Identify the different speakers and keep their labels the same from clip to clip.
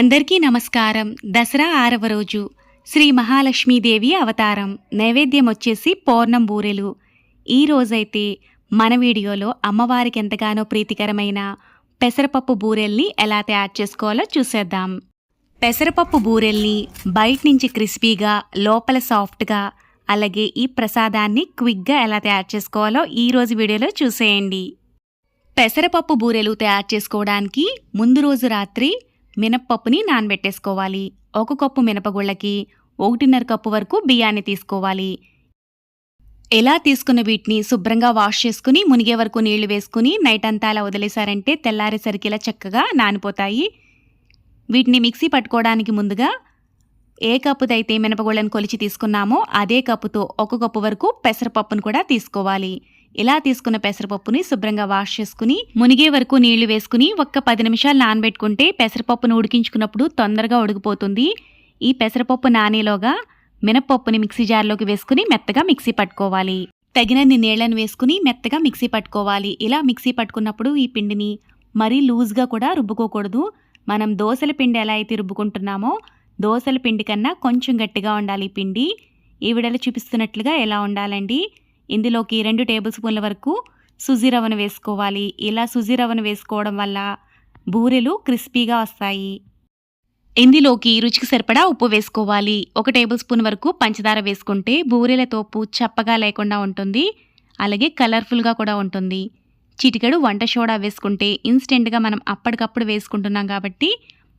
Speaker 1: అందరికీ నమస్కారం. దసరా ఆరవ రోజు. శ్రీ మహాలక్ష్మీదేవి అవతారం. నైవేద్యం వచ్చేసి పౌర్ణం బూరెలు. ఈ రోజైతే మన వీడియోలో అమ్మవారికి ఎంతగానో ప్రీతికరమైన పెసరపప్పు బూరెల్ని ఎలా తయారు చేసుకోవాలో చూసేద్దాం. పెసరపప్పు బూరెల్ని బయట నుంచి క్రిస్పీగా లోపల సాఫ్ట్గా అలాగే ఈ ప్రసాదాన్ని క్విక్గా ఎలా తయారు చేసుకోవాలో ఈ రోజు వీడియోలో చూసేయండి. పెసరపప్పు బూరెలు తయారు చేసుకోవడానికి ముందు రోజు రాత్రి మినప్పప్పుని నానబెట్టేసుకోవాలి. ఒక కప్పు మినపగుళ్ళకి ఒకటిన్నర కప్పు వరకు బియ్యాన్ని తీసుకోవాలి. ఎలా తీసుకున్న వీటిని శుభ్రంగా వాష్ చేసుకుని మునిగే వరకు నీళ్ళు వేసుకుని నైట్ అంతా అలా వదిలేశారంటే తెల్లారేసరికి ఇలా చక్కగా నానిపోతాయి. వీటిని మిక్సీ పట్టుకోవడానికి ముందుగా ఏ కప్పుతో అయితే మినపగుళ్ళను కొలిచి తీసుకున్నామో అదే కప్పుతో ఒక కప్పు వరకు పెసరపప్పును కూడా తీసుకోవాలి. ఇలా తీసుకున్న పెసరపప్పుని శుభ్రంగా వాష్ చేసుకుని మునిగే వరకు నీళ్ళు వేసుకుని ఒక్క పది నిమిషాలు నానబెట్టుకుంటే పెసరపప్పును ఉడికించుకున్నప్పుడు తొందరగా ఉడికిపోతుంది. ఈ పెసరపప్పు నానేలోగా మినపప్పుని మిక్సీ జార్లోకి వేసుకుని మెత్తగా మిక్సీ పట్టుకోవాలి. తగినన్ని నీళ్ళను వేసుకుని మెత్తగా మిక్సీ పట్టుకోవాలి. ఇలా మిక్సీ పట్టుకున్నప్పుడు ఈ పిండిని మరీ లూజ్గా కూడా రుబ్బుకోకూడదు. మనం దోసల పిండి ఎలా అయితే రుబ్బుకుంటున్నామో దోసల పిండి కన్నా కొంచెం గట్టిగా ఉండాలి ఈ పిండి. ఈ విడలో చూపిస్తున్నట్లుగా ఎలా ఉండాలండి? ఇందులోకి రెండు టేబుల్ స్పూన్ల వరకు సుజీ రవ్వను వేసుకోవాలి. ఇలా సుజీ రవ్వను వేసుకోవడం వల్ల బూరెలు క్రిస్పీగా వస్తాయి. ఇందులోకి రుచికి సరిపడా ఉప్పు వేసుకోవాలి. ఒక టేబుల్ స్పూన్ వరకు పంచదార వేసుకుంటే బూరెల తోపు చప్పగా లేకుండా ఉంటుంది. అలాగే కలర్ఫుల్గా కూడా ఉంటుంది. చిటికెడు వంట సోడా వేసుకుంటే ఇన్స్టెంట్గా మనం అప్పటికప్పుడు వేసుకుంటున్నాం కాబట్టి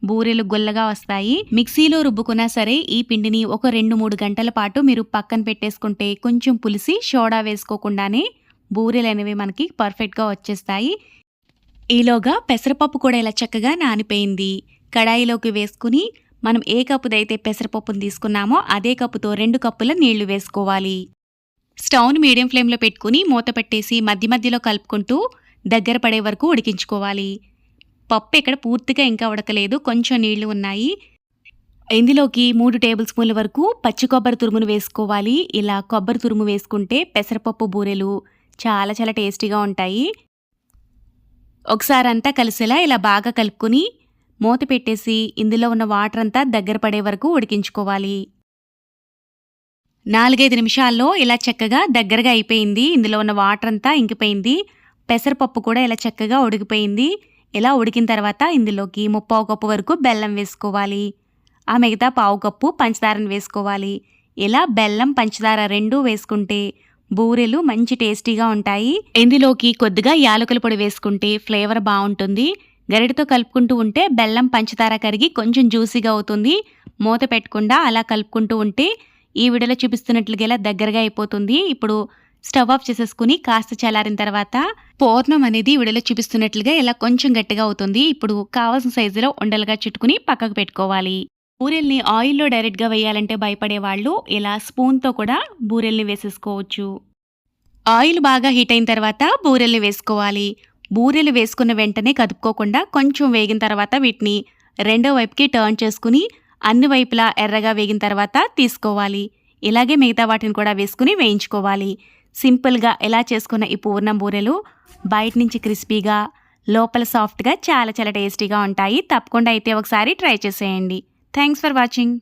Speaker 1: బూరెలు గుల్లగా వస్తాయి. మిక్సీలో రుబ్బుకున్నా సరే ఈ పిండిని ఒక రెండు మూడు గంటల పాటు మీరు పక్కన పెట్టేసుకుంటే కొంచెం పులిసి సోడా వేసుకోకుండానే బూరెలు అనేవి మనకి పర్ఫెక్ట్గా వచ్చేస్తాయి. ఈలోగా పెసరపప్పు కూడా ఇలా చక్కగా నానిపోయింది. కడాయిలోకి వేసుకుని మనం ఏ కప్పుదైతే పెసరపప్పును తీసుకున్నామో అదే కప్పుతో రెండు కప్పుల నీళ్ళు వేసుకోవాలి. స్టవ్ను మీడియం ఫ్లేమ్లో పెట్టుకుని మూత పెట్టేసి మధ్య మధ్యలో కలుపుకుంటూ దగ్గర పడే వరకు ఉడికించుకోవాలి. పప్పు ఇక్కడ పూర్తిగా ఇంకా ఉడకలేదు. కొంచెం నీళ్ళు ఉన్నాయి. ఇందులోకి మూడు టేబుల్ స్పూన్ల వరకు పచ్చి కొబ్బరి తురుమును వేసుకోవాలి. ఇలా కొబ్బరి తురుము వేసుకుంటే పెసరపప్పు బూరెలు చాలా చాలా టేస్టీగా ఉంటాయి. ఒకసారి అంతా కలిసేలా ఇలా బాగా కలుపుకుని మూత పెట్టేసి ఇందులో ఉన్న వాటర్ అంతా దగ్గర పడే వరకు ఉడికించుకోవాలి. నాలుగైదు నిమిషాల్లో ఇలా చక్కగా దగ్గరగా అయిపోయింది. ఇందులో ఉన్న వాటర్ అంతా ఇంకిపోయింది. పెసరపప్పు కూడా ఇలా చక్కగా ఉడికిపోయింది. ఇలా ఉడికిన తర్వాత ఇందులోకి ముప్పావు కప్పు వరకు బెల్లం వేసుకోవాలి. ఆ మిగతా పావు కప్పు పంచదారను వేసుకోవాలి. ఇలా బెల్లం పంచదార రెండూ వేసుకుంటే బూరెలు మంచి టేస్టీగా ఉంటాయి. ఇందులోకి కొద్దిగా యాలకుల పొడి వేసుకుంటే ఫ్లేవర్ బాగుంటుంది. గరిటతో కలుపుకుంటూ ఉంటే బెల్లం పంచదార కరిగి కొంచెం జ్యూసీగా అవుతుంది. మూత పెట్టకుండా అలా కలుపుకుంటూ ఉంటే ఈ వీడియోలో చూపిస్తున్నట్లుగా ఇలా దగ్గరగా అయిపోతుంది. ఇప్పుడు స్టవ్ ఆఫ్ చేసేసుకుని కాస్త చల్లారిన తర్వాత పూర్ణం అనేది విడలో చూపిస్తున్నట్లుగా ఇలా కొంచెం గట్టిగా అవుతుంది. ఇప్పుడు కావాల్సిన సైజులో ఉండలుగా చుట్టుకుని పక్కకు పెట్టుకోవాలి. బూరెల్ని ఆయిల్లో డైరెక్ట్గా వేయాలంటే భయపడే వాళ్ళు ఇలా స్పూన్తో కూడా బూరెల్ని వేసేసుకోవచ్చు. ఆయిల్ బాగా హీట్ అయిన తర్వాత బూరెల్ని వేసుకోవాలి. బూరెలు వేసుకున్న వెంటనే కదుపుకోకుండా కొంచెం వేగిన తర్వాత వీటిని రెండో వైపుకి టర్న్ చేసుకుని అన్ని వైపులా ఎర్రగా వేగిన తర్వాత తీసుకోవాలి. ఇలాగే మిగతా వాటిని కూడా వేసుకుని వేయించుకోవాలి. సింపుల్గా ఎలా చేసుకున్న ఈ పూర్ణం బూరెలు బయట నుంచి క్రిస్పీగా లోపల సాఫ్ట్గా చాలా చాలా టేస్టీగా ఉంటాయి. తప్పకుండా అయితే ఒకసారి ట్రై చేసేయండి. Thanks for watching.